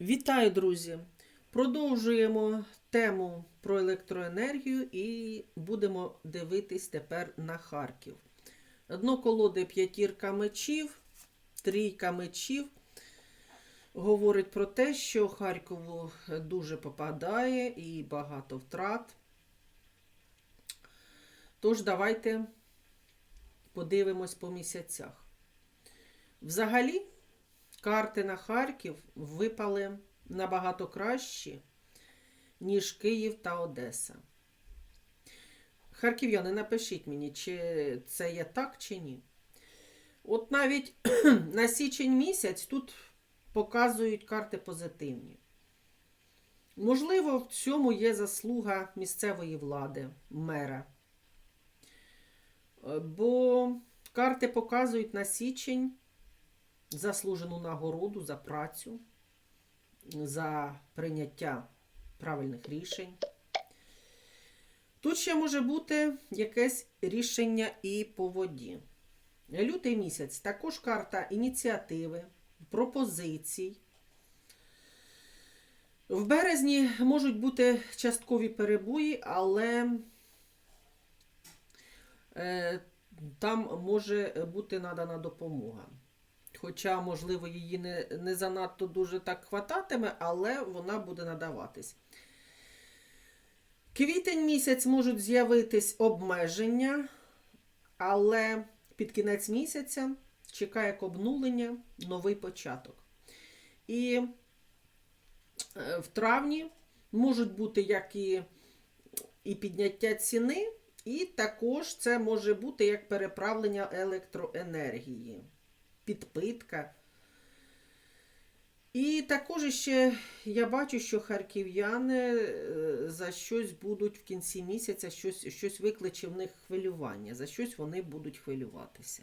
Вітаю, друзі! Продовжуємо тему про електроенергію і будемо дивитись тепер на Харків. Дно колоди п'ятірка мечів, трійка мечів говорить про те, що Харкову дуже попадає і багато втрат. Тож, давайте подивимось по місяцях. Взагалі, карти на Харків випали набагато кращі, ніж Київ та Одеса. Харків'яни, напишіть мені, чи це є так, чи ні. От навіть на січень місяць тут показують карти позитивні. Можливо, в цьому є заслуга місцевої влади, мера. Е, Бо карти показують на січень заслужену нагороду за працю, за прийняття правильних рішень. Тут ще може бути якесь рішення і по воді. Лютий місяць також карта ініціативи, пропозицій. В березні можуть бути часткові перебої, але е, там може бути надана допомога. Хоча, можливо, її не, не занадто дуже так хвататиме, але вона буде надаватись. Квітень місяць можуть з'явитись обмеження, але під кінець місяця чекає обнулення, новий початок. І е, в травні можуть бути як і, і підняття ціни, і також це може бути як переправлення електроенергії підпитка. І також ще я бачу, що харків'яни е, за щось будуть в кінці місяця, щось, щось викличе в них хвилювання, за щось вони будуть хвилюватися.